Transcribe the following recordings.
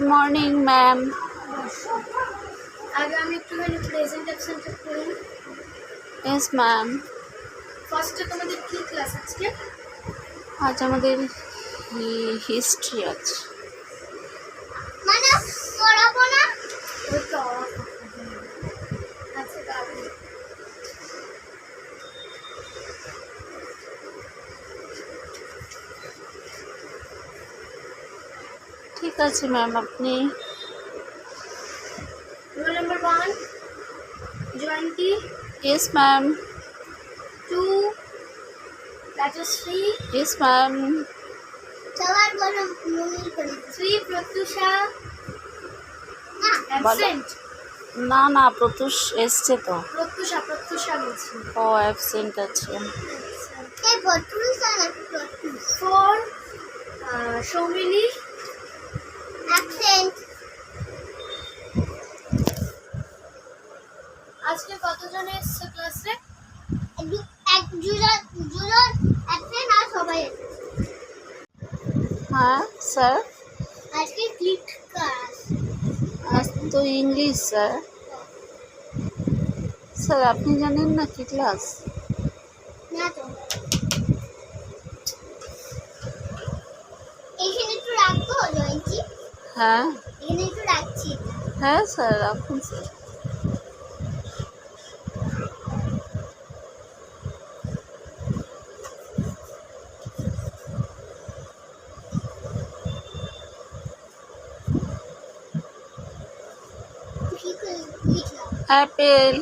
Good morning ma'am আগে আমি একটু একটুখানি প্রেজেন্টেশনটা করি ইয়েস ম্যাম ফার্স্টে তোমাদের কি ক্লাস আজকে? আজ আমাদের হিস্ট্রি আছে। মানে পড়াবো না ওই তো আচ্ছা দাঁড়াও। ঠিক আছে ম্যাম আপনি? Roll number one Jayanti yes ma'am two Rajashree yes ma'am সবার বলো মনির করে থ্রি প্রত্যুষা অ্যাবসেন্ট না না প্রত্যুষ এসছে তো। প্রত্যুষা প্রত্যুষা বলছি। ও অ্যাবসেন্ট আছে। ফোর সৌমিলি অ্যাবসেন্ট আজকে কতজন এসেছে ক্লাসে এক দুজন দুজন অ্যাবসেন্ট আর সবাই হ্যাঁ স্যার আজকে ক্লিক ক্লাস আজ তো ইংলিশ স্যার স্যার আপনি জানেন না কি ক্লাস না তো। এখানে একটু রাখব জয়ন্তী। হ্যাঁ। হ্যাঁ স্যার রাখুন sir. Apple.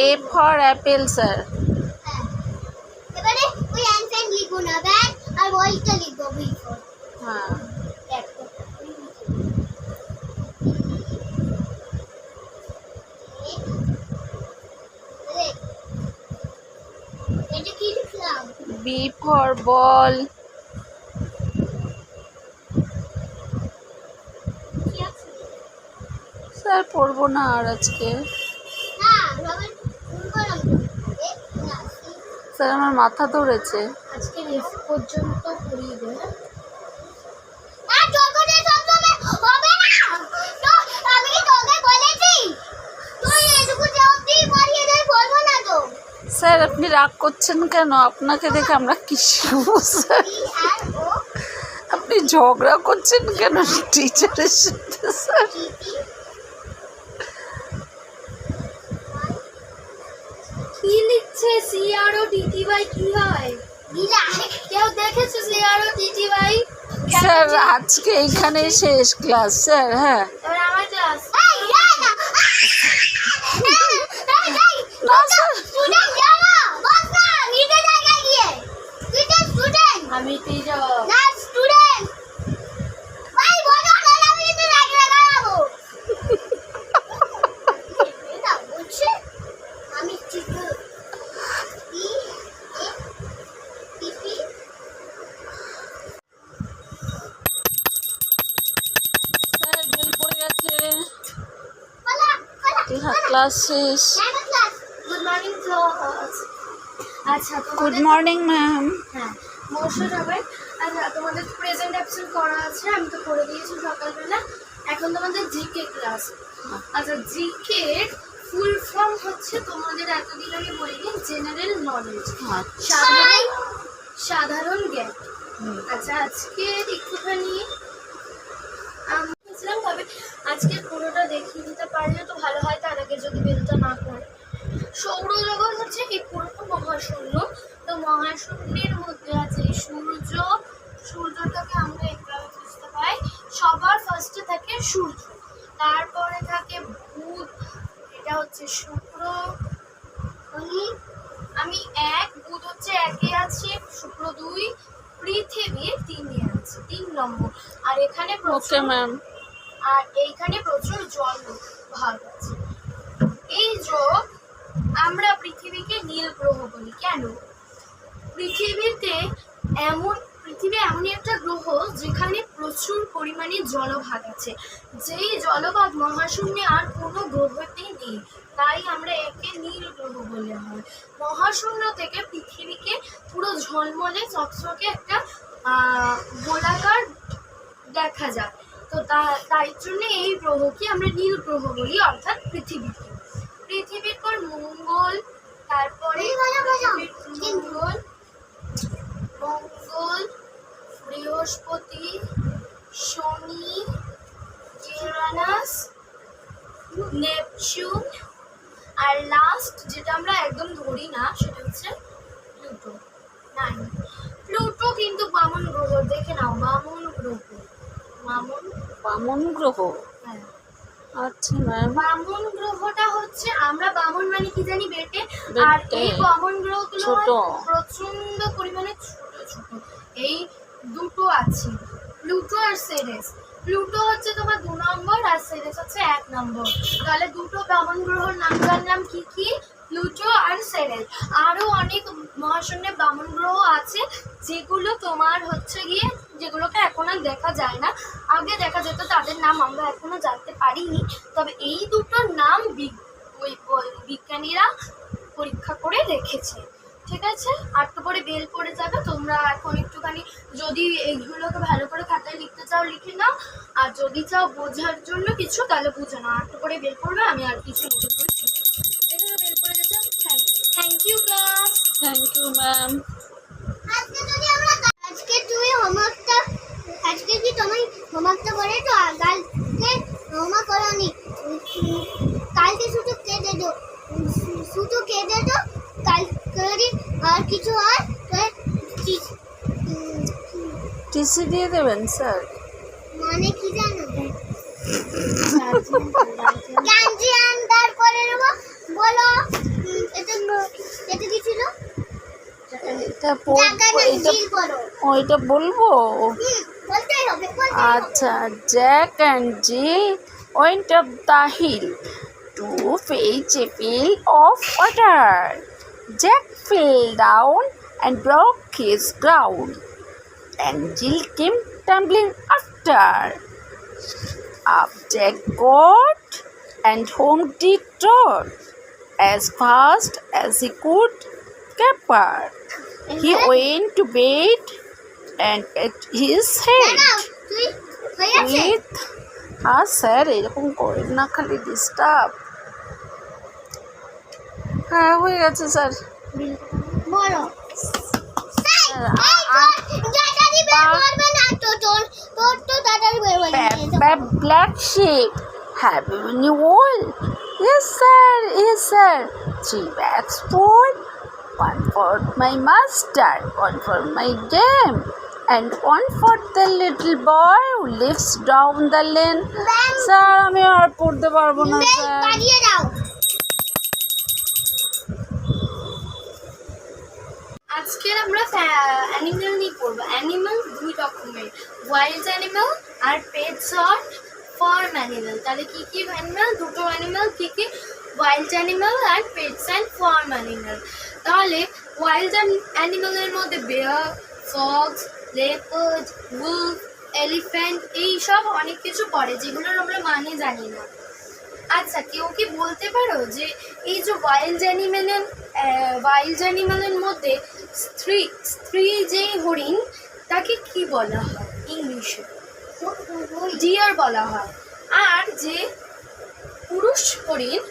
A for apple sir. হ্যাঁ। এবারে ওই অ্যানসেন্ট লিখব না ব্যাগ আর বইটা লিখব বই ফর হ্যাঁ দেখ এটা কি লিখলাম ফর বল। স্যার পড়ব না আর আজকে। স্যার আমার মাথা ধরেছে। আজকে পর্যন্ত পড়িয়ে দে না চোখে সবসময় হবে না তো আমি কি তোকে বলেছি তুই এটুকু জলদি পড়িয়ে দে বলব না তো স্যার আপনি রাগ করছেন কেন? আপনাকে দেখে আমরা কি শিখব স্যার? আপনি ঝগড়া করছেন কেন টিচারের সাথে স্যার? কি লিখছে C R O T T by কি হয়? কেউ দেখেছে C R O T T bye sir আজকে এইখানে শেষ ক্লাস স্যার হ্যাঁ। আমার ক্লাস। না না না স্যার স্টুডেন্ট জানো বস না নিজে জায়গায় গিয়ে তুই তো স্টুডেন্ট আমি টিচার না স্টুডেন্ট ভাই বলো না আমি তো রাগ লাগাবো এটা বুঝছে আমি teacher E A T P. Sir bell পড়ে গেছে। বলা বলা ক্লাস শেষ। গুড মর্নিং আচ্ছা গুড মর্নিং ম্যাম হ্যাঁ। মশা যাবে আচ্ছা তোমাদের প্রেজেন্ট অ্যাবসেন্ট করা আছে আমি তো করে দিয়েছি সকালবেলা। এখন তোমাদের জিকে ক্লাস আচ্ছা জিকে ফুল ফর্ম হচ্ছে তোমাদের এতদিন আমি বলিনি জেনারেল নলেজ সাধারণ সাধারণ জ্ঞান। আচ্ছা আজকে একটুখানি আমি বলছিলাম তবে আজকে পুরোটা দেখিয়ে দিতে পারলে তো ভালো হয় তার আগে যদি বেলটা না করে। সৌরজগৎ হচ্ছে এই পুরোটা মহাশূন্য। তো মহাশূন্যের মধ্যে আছে সূর্য। সূর্যটাকে আমরা এইভাবে বুঝতে পাই। সবার ফার্স্টে থাকে সূর্য। তারপরে থাকে বুধ। এটা হচ্ছে শুক্র। আমি আমি এক বুধ হচ্ছে একে আছে শুক্র দুই পৃথিবী তিনে আছে তিন নম্বর। আর এখানে ওকে প্রচুর ম্যাম আর এইখানে প্রচুর জল ভাগ আছে। এই যোগ আমরা পৃথিবীকে নীল গ্রহ বলি। কেন? পৃথিবীতে এমন পৃথিবী এমনই একটা গ্রহ যেখানে প্রচুর পরিমাণে জলভাগ আছে। যেই জলভাগ মহাশূন্যে আর কোনো গ্রহতেই নেই। তাই আমরা একে নীল গ্রহ বলে হয় মহাশূন্য থেকে পৃথিবীকে পুরো ঝলমলে চকচকে একটা গোলাকার দেখা যায়। তো তা- তাই জন্য এই গ্রহকে আমরা নীল গ্রহ বলি অর্থাৎ পৃথিবীকে। পৃথিবীর পর মঙ্গল তারপরে মঙ্গল মঙ্গল বৃহস্পতি শনি ইউরানাস নেপচুন আর লাস্ট যেটা আমরা একদম ধরি না সেটা হচ্ছে প্লুটো। নাইন প্লুটো কিন্তু বামন গ্রহ দেখে নাও বামন গ্রহ। বামন? বামন গ্রহ? হ্যাঁ। আচ্ছা ম্যাম বামন গ্রহটা হচ্ছে আমরা বামন মানে কি জানি বেটে? আর। এই বামন গ্রহগুলো। প্রচণ্ড পরিমাণে ছোট। ছোট এই দুটো আছে। প্লুটো আর সেরেস। প্লুটো হচ্ছে তোমার দু নম্বর আর সেরেস হচ্ছে এক নম্বর। তাহলে দুটো বামন গ্রহর নাম জানলাম কি কি? প্লুটো আর সেরেস। আরও অনেক মহাশূন্যে বামন গ্রহ আছে, যেগুলো তোমার হচ্ছে গিয়ে, যেগুলোকে এখন আর দেখা যায় না। আগে দেখা যেত তাদের নাম আমরা এখনও জানতে পারিনি। তবে এই দুটোর নাম বিজ্ঞানীরা পরীক্ষা করে রেখেছে ঠিক আছে? আর তো পরে বেল পড়ে যাবে তোমরা এখন একটুখানি যদি এইগুলোকে ভালো করে খাতায় লিখতে চাও লিখে নাও। আর যদি চাও বোঝার জন্য কিছু তাহলে বুঝে নাও। আর তো পরে বেল পড়বে আমি আর কিছু নতুন করে শিখব। বেল পড়ে গেছে। Thank you class thank you ma'am আজকে যদি আমরা আজকে তুমি হোমওয়ার্কটা আজকে কি তুমি হোমওয়ার্কটা করে তো আর কালকে হোমওয়ার্ক করনি। কালকে শুধু কেটে দো শুধু কেটে দো কালকে যদি আর কিছু হয় টিসি দিয়ে দেবেন স্যার? মানে কি জানো? গাঞ্জি তারপরে নেব। বলো এটা এটা কি ছিল? ওইটা বলব? আচ্ছা Jack and Jill to fetch a pail of water. Jack fell down and broke his crown, and Jill came tumbling after. Up Jack got, and home did trot as fast as he could caper. He went to bed and at his head দাঁড়াও, তুই হয়ে আছে with হ্যাঁ sir এরকম করেন না খালি disturb বের করবে Ba- ba- black sheep have you any wool yes sir yes sir three bags full one for my master one for my dame and one for the little boy who lives down the lane ma'am sir আমি আর পড়তে পারবো না bell sir আজকের আমরা animal নিয়ে পড়ব। Animal দুই রকমের। ওয়াইল্ড অ্যানিমেল আর পেটস অর ফার্ম অ্যানিমেল তাহলে কী কী অ্যানিমেল দুটো অ্যানিমেল কি কি? ওয়াইল্ড অ্যানিমেল আর পেটস অ্যান্ড ফার্ম অ্যানিমেল তাহলে ওয়াইল্ড অ্যানিমেলের মধ্যে bear fox leopard wolf elephant এইসব অনেক কিছু পড়ে, যেগুলোর আমরা মানে জানি না। আচ্ছা কেউ কি বলতে পারো যে এই যে ওয়াইল্ড অ্যানিমেলের ওয়াইল্ড অ্যানিমেলের মধ্যে স্ত্রী স্ত্রী যে হরিণ, তাকে কি বলা হয়? ইংলিশে ডিয়ার বলা হয়। আর যে পুরুষ হরিণ,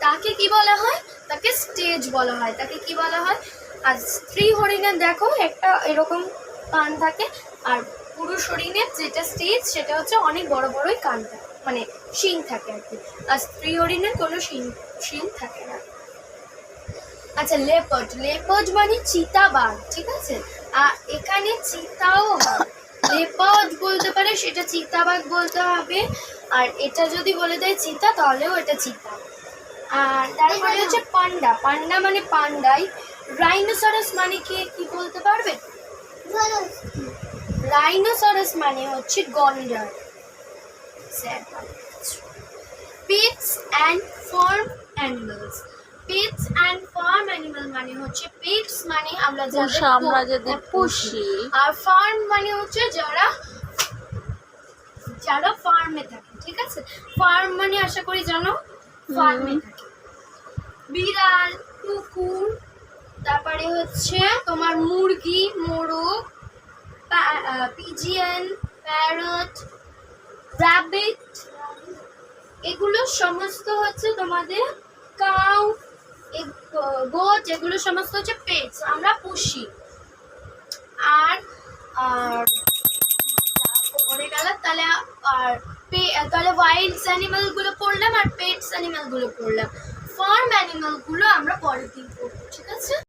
তাকে কি বলা হয়? তাকে স্টেজ বলা হয়। তাকে কি বলা হয়? আর স্ত্রী হরিণের দেখো, একটা এরকম কান থাকে। আর পুরুষ হরিণের যেটা স্টেজ, সেটা হচ্ছে অনেক বড় বড়ই কান থাকে। মানে শিং থাকে আর কি। আর স্ত্রী হরিণের কোনো শিং শিং থাকে না। আচ্ছা লেপার্ড লেপার্ড মানে চিতাবাঘ, ঠিক আছে? আর এখানে চিতাও লেপার্ড বলতে পারে সেটা চিতাবাঘ বলতে হবে। আর এটা যদি বলে দেয় চিতা, তাহলেও এটা চিতা। আর তারপরে হচ্ছে পান্ডা। পান্ডা মানে পান্ডাই। রাইনোসরাস মানে কি কি বলতে পারবে? রাইনোসরাস মানে হচ্ছে গন্ডার। Pets and farm animals pets and farm animal মানে হচ্ছে পেটস মানে আমরা যাদের আমরা পো- যদি পুষি। আর ফার্ম মানে হচ্ছে যারা যারা ফার্মে থাকে ঠিক আছে? ফার্ম মানে আশা করি জানো? ফার্মে থাকে। বিড়াল কুকুর তারপরে হচ্ছে তোমার মুরগি মোরগ পিজিয়ান প্যারট র্যাবিট এগুলো সমস্ত হচ্ছে তোমাদের কাউ গোট এগুলো সমস্ত হচ্ছে পেটস আমরা পুষি। আর পড়ে গেল, তাহলে, আর, পে- তাহলে ওয়াইল্ডস অ্যানিমালগুলো পড়লাম আর পেটস অ্যানিমালগুলো পড়লাম। ফার্ম অ্যানিমালগুলো আমরা পরের দিন পড়ব, ঠিক আছে?